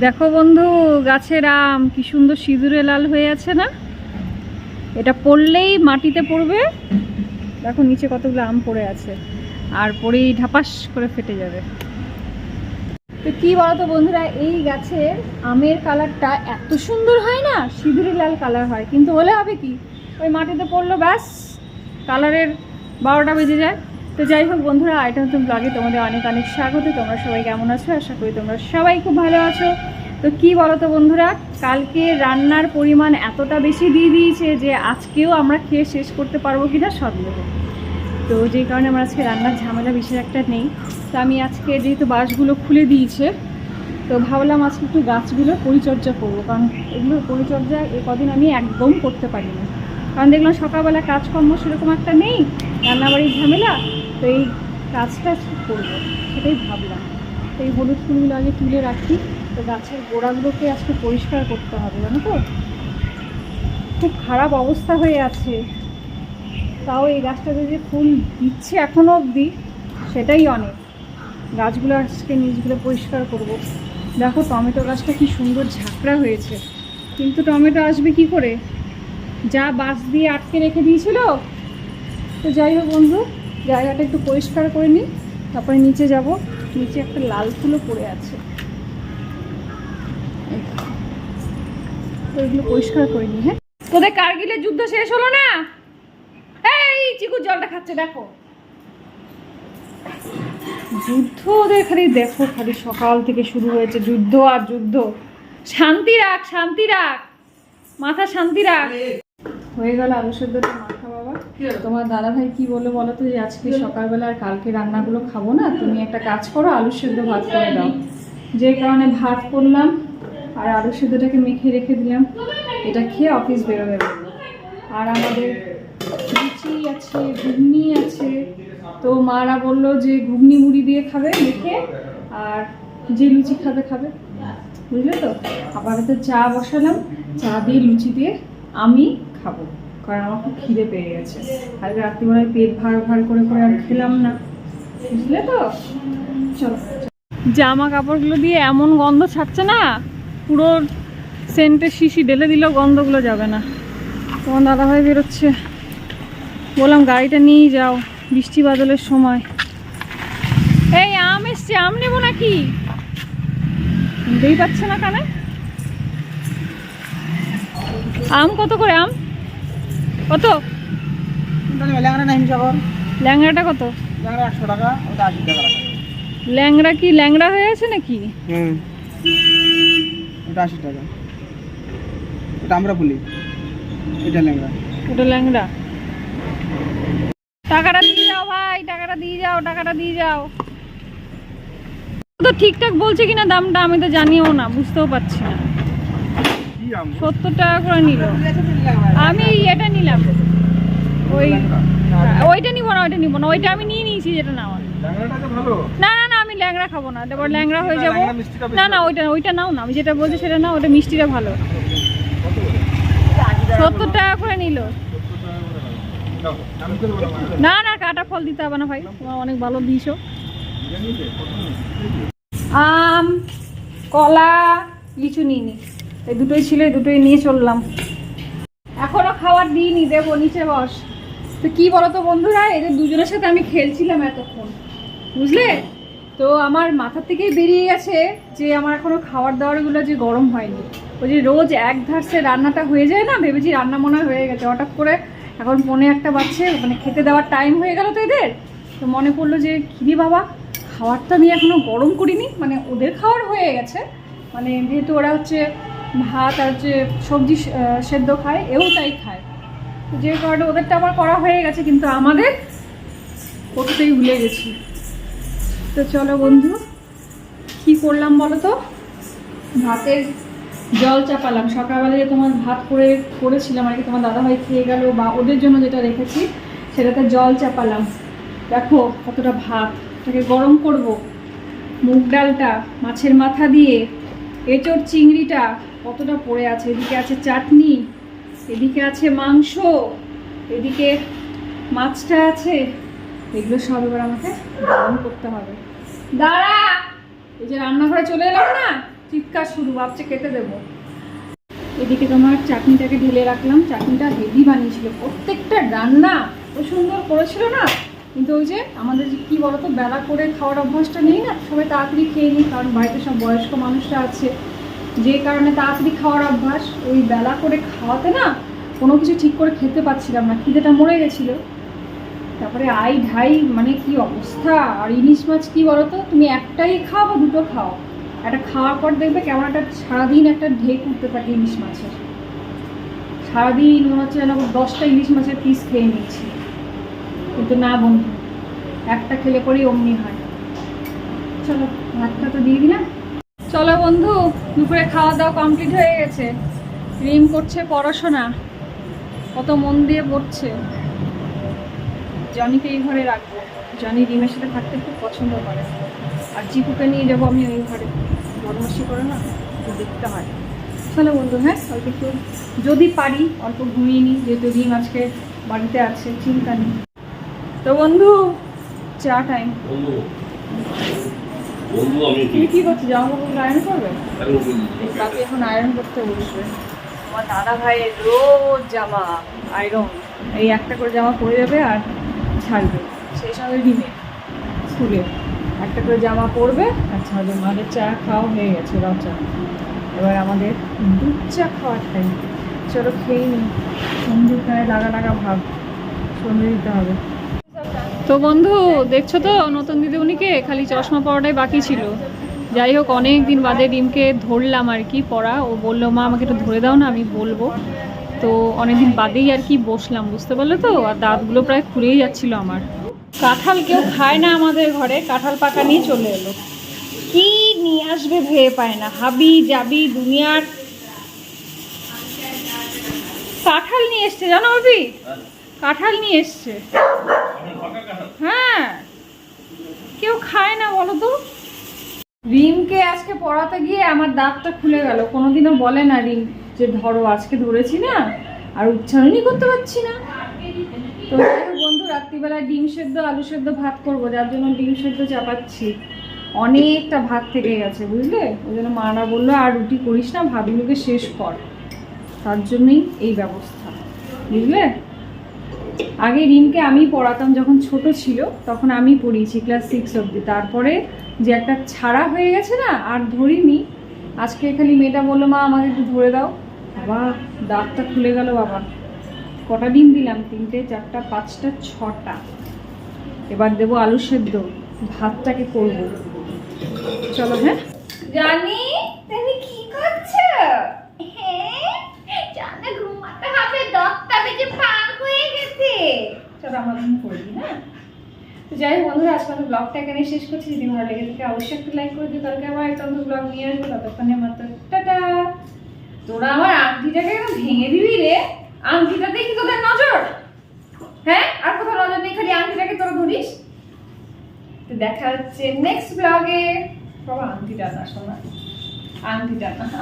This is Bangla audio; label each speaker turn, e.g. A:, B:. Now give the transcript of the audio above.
A: দেখো বন্ধু, গাছের আম, কি সুন্দর সিঁদুরে লাল হয়ে আছে না? এটা পড়লেই মাটিতে পড়বে। দেখো নিচে কতগুলো আম পড়ে আছে। আর পরেই ঢাপাস করে ফেটে যাবে। তো কি বলতো বন্ধুরা, এই গাছের আমের কালারটা এত সুন্দর হয় না? সিঁদুরে লাল কালার হয়। কিন্তু হলে হবে কি? ওই মাটিতে পড়ল ব্যাস, কালারের বারোটা বেজে যায়। তো যাই হোক বন্ধুরা এটা নতুন ব্লগে তোমাদের অনেক অনেক স্বাগত। তোমরা সবাই কেমন আছো? আশা করি তোমরা সবাই খুব ভালো আছো। তো কি বলো তো বন্ধুরা, কালকে রান্নার পরিমাণ এতটা বেশি দিয়ে দিয়েছে যে আজকেও আমরা খেয়ে শেষ করতে পারব কি কিনা সন্দেহ। তো যেই কারণে আমার আজকে রান্নার ঝামেলা বিশেষ একটা নেই। তো আমি আজকে যেহেতু বাঁশগুলো খুলে দিয়েছে, তো ভাবলাম আজকে একটু গাছগুলো পরিচর্যা করব। কারণ এগুলোর পরিচর্যা এ কদিন আমি একদম করতে পারি না কারণ দেখলাম সকালবেলা কাজকর্ম সেরকম একটা নেই, রান্নাবাড়ির ঝামেলা তো এই আজকে করব? সেটাই ভাবলাম। এই হলুদ ফুলগুলো আগে তুলে রাখি, তো গাছের গোড়াগুলোকে আজকে পরিষ্কার করতে হবে, জানো তো? খুব খারাপ অবস্থা হয়ে আছে। তাও এই গাছটাতে যে ফুল দিচ্ছে এখনও অবধি, সেটাই অনেক। গাছগুলো আজকে নিজগুলো পরিষ্কার করব। দেখো টমেটো গাছটা কি সুন্দর ঝাঁকড়া হয়েছে। কিন্তু টমেটো আসবে কি করে? যা বাঁশ দিয়ে আটকে রেখে দিয়েছিল। তো যাই হোক বন্ধু জায়গাটা একটু পরিষ্কার করে নিই, তারপরে নিচে যাব। নিচে একটা লাল ফুলও পড়ে আছে। এগুলো পরিষ্কার করে নিই হ্যাঁ? তোদের কার্গিলের যুদ্ধ শেষ হলো না? এই, চিকু জলটা খাচ্ছে, দেখো। যুদ্ধ ওদের খালি দেখো, খালি সকাল থেকে শুরু হয়েছে। যুদ্ধ আর যুদ্ধ। শান্তি রাখ শান্তি রাখ। মাথা শান্তি রাখ। হয়ে গেল আলু সেদ্ধটা তোমার দাদা ভাই কি বলল বলো তো যে আজকে সকালবেলা আর কালকে রান্নাগুলো খাব না? তুমি একটা কাজ করো আলু সেদ্ধ ভাত করে দাও। যে কারণে ভাত করলাম আর আলু সেদ্ধটাকে মেখে রেখে দিলাম। এটা খেয়ে অফিস বেরোবে। বলল। আর আমাদের লুচি আছে ঘুগনি আছে। তো মারা বলল যে ঘুগনি মুড়ি দিয়ে খাবে মেখে। আর যে লুচি খাবে খাবে। বুঝলে তো? আবার তো চা বসালাম। চা দিয়ে লুচি দিয়ে আমি খাব। কারণ আমার খুব খিদে পেয়ে গেছে। আর রাত্রিবেলায় পেট ভার ভার করে করে আর খেলাম না। বুঝলে তো? চলো জামা কাপড়গুলো দিয়ে এমন গন্ধ ছাড়ছে না? পুরো সেন্টের শিশি ঢেলে দিলেও গন্ধগুলো যাবে না। তোমার দাদাভাই বেরোচ্ছে। বললাম, গাড়িটা নিয়েই যাও, বৃষ্টি বাদলের সময়। এই, আম এসছে, আম নেব নাকি? শুনতেই পাচ্ছে না কানে? আম কত করে, আম? কত? ল্যাংড়াটা কত?
B: ল্যাংড়া একশো টাকা ওটা আশি টাকা।
A: ল্যাংড়া কি ল্যাংড়া হয়ে আছে নাকি?
B: ওটা আশি টাকা। ওটা আমরা বলি। এটা ল্যাংড়া।
A: ওটা ল্যাংড়া। টাকাটা দিয়ে যাও ভাই টাকাটা দিয়ে যাও টাকাটা দিয়ে যাও। তো ঠিকঠাক বলছে কিনা দামটা আমি তো জানিও না বুঝতেও পারছি না। সত্তর টাকা করে নিল। আমি এটা নিলাম। ওই ওইটা নিব না ওইটা নিব না। ওইটা আমি নিয়ে নিয়েছি যেটা
B: ভালো।
A: না না না আমি ল্যাংড়া খাব না। এবার ল্যাংড়া হয়ে যাব। না না ওইটা ওইটা নাও না। আমি যেটা বলছি সেটা নাও ওটা মিষ্টিটা ভালো। সত্তর টাকা করে নিল। না না কাটা ফল দিতে হবে না ভাই। তোমার অনেক ভালো দিয়েছ আম কলা লিচু নিয়ে নি এই দুটোই ছিল দুটোই নিয়ে চললাম। এখনও খাবার দিইনি, দেবো, নিচে বস। তো কি বলতো বন্ধুরা এদের দুজনের সাথে আমি খেলছিলাম এতক্ষণ, বুঝলে? তো আমার মাথা থেকেই বেরিয়ে গেছে যে আমার এখনও খাবার দাবারগুলো যে গরম হয়নি। ওই যে রোজ এক ধারসে রান্নাটা হয়ে যায় না, ভেবেছি রান্না মনে হয় গেছে। হঠাৎ করে এখন মনে একটা বাচ্চে মানে খেতে দেওয়ার টাইম হয়ে গেল তো এদের। তো মনে পড়ল যে খিদি বাবা, খাবারটা আমি এখনও গরম করিনি মানে ওদের খাওয়ার হয়ে গেছে। মানে যেহেতু ওরা হচ্ছে ভাত আর যে সবজি সেদ্ধ খায়, এও তাই খায়। যে কারণে ওদেরটা আমার করা হয়ে গেছে, কিন্তু আমাদের করতেই ভুলে গেছি। তো চলো বন্ধু, কি করলাম বলো তো ভাতের জল চাপালাম। সকালবেলা যে তোমার ভাত করে, করেছিলাম, আর কি তোমার দাদাভাই খেয়ে গেল বা ওদের জন্য যেটা রেখেছি, সেটাতে জল চাপালাম। দেখো কতটা ভাত, এটাকে গরম করব। মুগ ডালটা মাছের মাথা দিয়ে, এঁচড় চিংড়িটা কতটা পড়ে আছে? এদিকে আছে চাটনি, এদিকে আছে মাংস, এদিকে মাছটা আছে। এগুলো সব এবার আমাকে গরম করতে হবে। দাঁড়া! এই যে রান্নাঘরে চলে এলাম না? চিৎকার শুরু, ভাবছে কেটে দেবো। এদিকে তোমার চাটনিটাকে ঢেলে রাখলাম। চাটনিটা হেভি বানিয়েছিল। প্রত্যেকটা রান্না এত সুন্দর করেছিল না? কিন্তু ওই যে আমাদের যে কী বলতো, বেলা করে খাওয়ার অভ্যাসটা নেই না? সবাই তাড়াতাড়ি খেয়ে নিই, কারণ বাড়িতে সব বয়স্ক মানুষরা আছে। যে কারণে তাড়াতাড়ি খাওয়ার অভ্যাস, ওই বেলা করে খাওয়াতে না কোনো কিছু ঠিক করে খেতে পাচ্ছিলাম না, খিদেটা মরে গেছিল। তারপরে আই ঢাই মানে কি অবস্থা? আর ইলিশ মাছ কি বলতো? তুমি একটাই খাও বা দুটো খাও? একটা খাওয়ার পর দেখবে কেমন একটা সারাদিন একটা ঢেক উঠতে থাকে ইলিশ মাছের। সারাদিন মনে হচ্ছে যেন দশটা ইলিশ মাছের পিস খেয়ে নিচ্ছি। কিন্তু না বন্ধু, একটা খেলে পরেই অমনি হয়। চলো, ভাতটা তো দিয়ে দিলাম। চলো বন্ধু। দুপুরে খাওয়া দাওয়া কমপ্লিট হয়ে গেছে। রিম করছে পড়াশোনা। কত মন দিয়ে পড়ছে। জনিকে এই ঘরে রাখব। জনি রিমের সাথে থাকতে খুব পছন্দ করে। আর জিপুকে নিয়ে যাব আমি ওই ঘরে। বদমাসি করে না? দেখতে হয়। চলো বন্ধু হ্যাঁ? অল্প একটু যদি পারি, অল্প ঘুমিয়ে নিই, যেহেতু রিম আজকে বাড়িতে আছে, চিন্তা নেই। তো বন্ধু, চা টাইম
C: বন্ধু আমি
A: তুমি কি করছ? জামা কাপড় আয়রন করবে। রাতে এখন আয়রন করতে বসবে আমার দাদা ভাইয়ের রোজ জামা আয়রন এই একটা করে জামা পরে যাবে আর ছাড়বে। সেই সঙ্গে ডিমে স্কুলে। একটা করে জামা পরবে আর ছাড়বে। আমাদের চা খাওয়া হয়ে গেছে র চা। এবার আমাদের দুধ চা খাওয়ার টাইম চলো খেয়ে নিই সন্ধ্যে প্রায় লাগা লাগা ভাব। সন্ধ্যে দিতে হবে। তো বন্ধু, দেখছ তো, নতুন দিদিমণিকে খালি চশমা পরাটাই বাকি ছিল। যাই হোক, অনেক দিন বাদে ডিমকে ধরলাম আর কি পড়া ও বলল, মা, আমাকে একটু ধরে দাও না, আমি বলব। তো অনেকদিন বাদেই আর কি বসলাম, বুঝতে পারলে তো? আর দাঁতগুলো প্রায় খুলেই যাচ্ছিল আমার। কাঁঠাল কেউ খায় না আমাদের ঘরে, কাঁঠাল পাকা নিয়ে চলে এলো। কি নিয়ে আসবে ভেবে পায় না, হাবি যাবি দুনিয়ার। কাঁঠাল নিয়ে এসছে, জানো অভি কাঁঠাল নিয়ে এসছে। হ্যাঁ। কেউ খায় না বলো তো? রিমকে আজকে পড়াতে গিয়ে আমার দাঁতটা খুলে গেল। কোনোদিনও বলে না রিম যে ধরো, আজকে ধরেছি না, আর উচ্চারণই করতে পারছি না। তো বন্ধু রাত্রিবেলা ডিম সেদ্ধ, আলু সেদ্ধ, ভাত করব। যার জন্য ডিম সেদ্ধ চাপাচ্ছি। অনেকটা ভাত থেকে গেছে, বুঝলে? ওই জন্য মারা বলল, আর রুটি করিস না ভাতগুলোকে শেষ কর। তার জন্যই এই ব্যবস্থা, বুঝলে? আগে রিমকে আমি পড়াতাম যখন ছোট ছিল, তখন আমি পড়িয়েছি ক্লাস সিক্স অব্দি তারপরে যে একটা ছাড়া হয়ে গেছে না, আর ধরিনি। আজকে খালি মেয়েটা বলল, মা, আমাকে একটু ধরে দাও। বাবা, দাঁতটা খুলে গেল বাবা। কটা ডিম দিলাম? তিনটে, চারটা, পাঁচটা, ছটা। এবার দেবো আলু সেদ্ধ। ভাতটাকে করব। চলো হ্যাঁ?
D: জানি তুমি কি করছ হ্যাঁ জানে ঘুমাতে হবে দশটা বেজে পার হয়ে গেছে
A: চলো আমরা ঘুম করবি হ্যাঁ তো যাই হোক বন্ধুরা, আজকে আমাদের ব্লগটা এখানে শেষ করছি। যদি ভালো লেগে থাকে অবশ্যই একটু লাইক করে দিও, কালকে আবার একটা নতুন ব্লগ নিয়ে আসব। ততক্ষণে মাত্র টাটা! তোরা আমার আংটিটাকে একদম ভেঙে দিবি রে! আংটিটাতেই কি তোদের নজর? হ্যাঁ? আর কোথাও নজর নেই, খালি আংটিটাকে তোরা ধরিস? তো দেখা হচ্ছে নেক্সট ব্লগে বাবা, আংটিটা না, শোনা আংটিটা না।